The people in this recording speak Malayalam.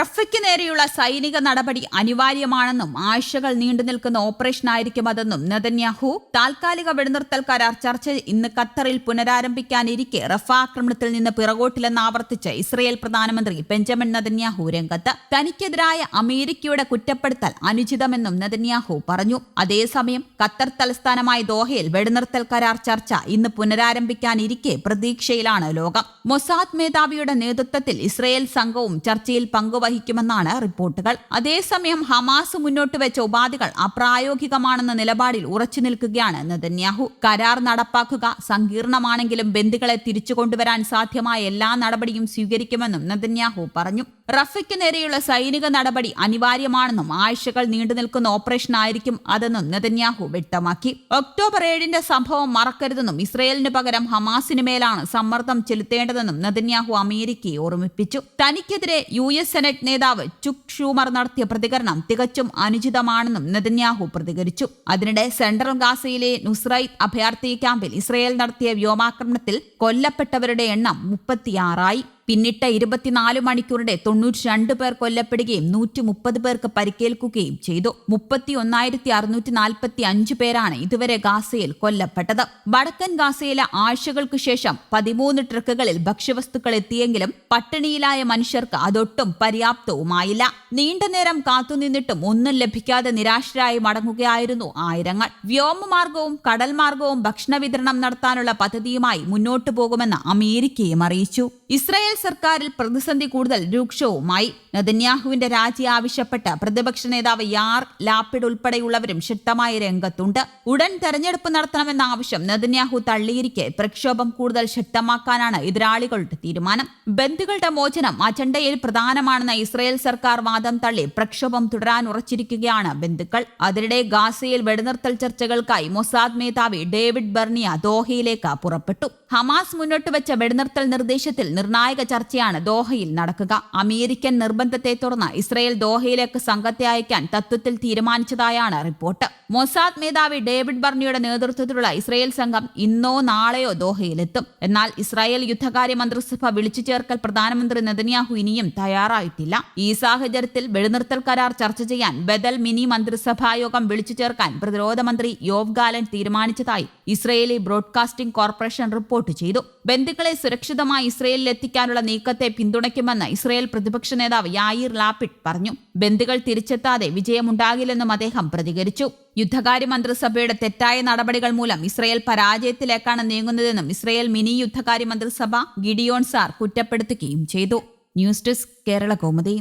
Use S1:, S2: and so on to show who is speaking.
S1: റഫയ്ക്ക് നേരെയുള്ള സൈനിക നടപടി അനിവാര്യമാണെന്നും ആഴ്ചകൾ നീണ്ടു നിൽക്കുന്ന ഓപ്പറേഷനായിരിക്കും അതെന്നും നെതന്യാഹു താൽക്കാലിക വെടിനിർത്തൽ കരാർ ചർച്ച ഇന്ന് ഖത്തറിൽ പുനരാരംഭിക്കാനിരിക്കെ റഫ ആക്രമണത്തിൽ നിന്ന് പിറകോട്ടില്ലെന്ന് ആവർത്തിച്ച് ഇസ്രയേൽ പ്രധാനമന്ത്രി ബെഞ്ചമിൻ നെതന്യാഹു രംഗത്ത്. തനിക്കെതിരായ അമേരിക്കയുടെ കുറ്റപ്പെടുത്തൽ അനുചിതമെന്നും നെതന്യാഹു പറഞ്ഞു. അതേസമയം ഖത്തർ തലസ്ഥാനമായ ദോഹയിൽ വെടിനിർത്തൽ കരാർ ചർച്ച ഇന്ന് പുനരാരംഭിക്കാനിരിക്കെ പ്രതീക്ഷയിലാണ് ലോകം. മൊസാദ് മേധാവിയുടെ നേതൃത്വത്തിൽ ഇസ്രയേൽ സംഘവും ചർച്ചയിൽ പങ്കുവഹിക്കുമെന്നാണ് റിപ്പോർട്ടുകൾ. അതേസമയം ഹമാസ് മുന്നോട്ട് വെച്ച ഉപാധികൾ അപ്രായോഗികമാണെന്ന നിലപാടിൽ ഉറച്ചു നിൽക്കുകയാണ് നെതന്യാഹു. കരാർ നടപ്പാക്കുക സങ്കീർണമാണെങ്കിലും ബന്ധുക്കളെ തിരിച്ചു കൊണ്ടുവരാൻ സാധ്യമായ എല്ലാ നടപടിയും സ്വീകരിക്കുമെന്നും നെതന്യാഹു പറഞ്ഞു. റഫയ്ക്ക് നേരെയുള്ള സൈനിക നടപടി അനിവാര്യമാണെന്നും ആഴ്ചകൾ നീണ്ടു നിൽക്കുന്ന ഓപ്പറേഷൻ ആയിരിക്കും അതെന്നും നെതന്യാഹു വ്യക്തമാക്കി. ഒക്ടോബർ ഏഴിന്റെ സംഭവം മറക്കരുതെന്നും ഇസ്രയേലിന് പകരം ഹമാസിന് മേലാണ് സമ്മർദ്ദം ചെലുത്തേണ്ടതെന്നും നെതന്യാഹു അമേരിക്കയെ ഓർമ്മിപ്പിച്ചു. തനിക്കെതിരെ യു എസ് സെനറ്റ് നേതാവ് ചുക് ഷൂമർ നടത്തിയ പ്രതികരണം തികച്ചും അനുചിതമാണെന്നും നെതന്യാഹു പ്രതികരിച്ചു. അതിനിടെ സെൻട്രൽ ഗാസയിലെ നുസ്രൈത്ത് അഭയാർത്ഥി ക്യാമ്പിൽ ഇസ്രയേൽ നടത്തിയ വ്യോമാക്രമണത്തിൽ കൊല്ലപ്പെട്ടവരുടെ എണ്ണം മുപ്പത്തിയാറായി. പിന്നിട്ട ഇരുപത്തിനാല് മണിക്കൂറിടെ തൊണ്ണൂറ്റി രണ്ട് പേർ കൊല്ലപ്പെടുകയും നൂറ്റി മുപ്പത് പേർക്ക് പരിക്കേൽക്കുകയും ചെയ്തു. മുപ്പത്തി ഒന്നായിരത്തി അറുന്നൂറ്റി നാൽപ്പത്തി അഞ്ച് പേരാണ് ഇതുവരെ ഗാസയിൽ കൊല്ലപ്പെട്ടത്. വടക്കൻ ഗാസയിലെ ആഴ്ചകൾക്ക് ശേഷം പതിമൂന്ന് ട്രക്കുകളിൽ ഭക്ഷ്യവസ്തുക്കൾ എത്തിയെങ്കിലും പട്ടിണിയിലായ മനുഷ്യർക്ക് അതൊട്ടും പര്യാപ്തവുമായില്ല. നീണ്ട നേരം കാത്തുനിന്നിട്ടും ഒന്നും ലഭിക്കാതെ നിരാശരായി മടങ്ങുകയായിരുന്നു ആയിരങ്ങൾ. വ്യോമമാർഗവും കടൽ മാർഗവും ഭക്ഷണ വിതരണം നടത്താനുള്ള പദ്ധതിയുമായി മുന്നോട്ടു പോകുമെന്ന് അമേരിക്കയും അറിയിച്ചു. ഇസ്രായേൽ സർക്കാരിൽ പ്രതിസന്ധി കൂടുതൽ രൂക്ഷവുമായി. നദന്യാഹുവിന്റെ രാജി ആവശ്യപ്പെട്ട് പ്രതിപക്ഷ നേതാവ് യാർ ലാപ്പിഡ് ഉൾപ്പെടെയുള്ളവരും ശക്തമായ രംഗത്തുണ്ട്. ഉടൻ തെരഞ്ഞെടുപ്പ് നടത്തണമെന്ന ആവശ്യം നദന്യാഹു തള്ളിയിരിക്കെ. പ്രക്ഷോഭം കൂടുതൽ ശക്തമാക്കാനാണ് എതിരാളികളുടെ തീരുമാനം. ബന്ധുക്കളുടെ മോചനം അജണ്ടയിൽ പ്രധാനമാണെന്ന ഇസ്രയേൽ സർക്കാർ വാദം തള്ളി പ്രക്ഷോഭം തുടരാൻ ഉറച്ചിരിക്കുകയാണ് ബന്ധുക്കൾ. അതിനിടെ ഗാസയിൽ വെടിനിർത്തൽ ചർച്ചകൾക്കായി മൊസാദ് മേധാവി ഡേവിഡ് ബർണിയ ദോഹയിലേക്ക് പുറപ്പെട്ടു. ഹമാസ് മുന്നോട്ട് വെച്ച വെടിനിർത്തൽ നിർദ്ദേശത്തിൽ നിർണായക ചർച്ചയാണ് ദോഹയിൽ നടക്കുക. അമേരിക്കൻ നിർബന്ധത്തെ തുടർന്ന് ഇസ്രയേൽ ദോഹയിലേക്ക് സംഘത്തെ അയക്കാൻ തത്വത്തിൽ തീരുമാനിച്ചതായാണ് റിപ്പോർട്ട്. മൊസാദ് മേധാവി ഡേവിഡ് ബർണിയുടെ നേതൃത്വത്തിലുള്ള ഇസ്രയേൽ സംഘം ഇന്നോ നാളെയോ ദോഹയിലെത്തും. എന്നാൽ ഇസ്രായേൽ യുദ്ധകാര്യ മന്ത്രിസഭ വിളിച്ചു ചേർക്കൽ പ്രധാനമന്ത്രി നെതന്യാഹു ഇനിയും തയ്യാറായിട്ടില്ല. ഈ സാഹചര്യത്തിൽ വെടിനിർത്തൽ കരാർ ചർച്ച ചെയ്യാൻ ബദൽ മിനി മന്ത്രിസഭായോഗം വിളിച്ചു ചേർക്കാൻ പ്രതിരോധ മന്ത്രി യോവ് ഗാലൻ തീരുമാനിച്ചതായി ഇസ്രയേലി ബ്രോഡ്കാസ്റ്റിംഗ് കോർപ്പറേഷൻ റിപ്പോർട്ട് ചെയ്തു. ബന്ധുക്കളെ സുരക്ഷിതമായി ഇസ്രയേലിൽ എത്തിക്കാനുള്ള നീക്കത്തെ പിന്തുണയ്ക്കുമെന്ന് ഇസ്രയേൽ പ്രതിപക്ഷ നേതാവ് യായിർ ലാപിഡ് പറഞ്ഞു. ബന്ധുക്കൾ തിരിച്ചെത്താതെ വിജയമുണ്ടാകില്ലെന്നും അദ്ദേഹം പ്രതികരിച്ചു. യുദ്ധകാര്യ മന്ത്രിസഭയുടെ തെറ്റായ നടപടികൾ മൂലം ഇസ്രയേൽ പരാജയത്തിലേക്കാണ് നീങ്ങുന്നതെന്നും ഇസ്രയേൽ മിനി യുദ്ധകാര്യ മന്ത്രിസഭ ഗിഡിയോൺ സാർ കുറ്റപ്പെടുത്തുകയും ചെയ്തു. News desk Kerala Kaumudi.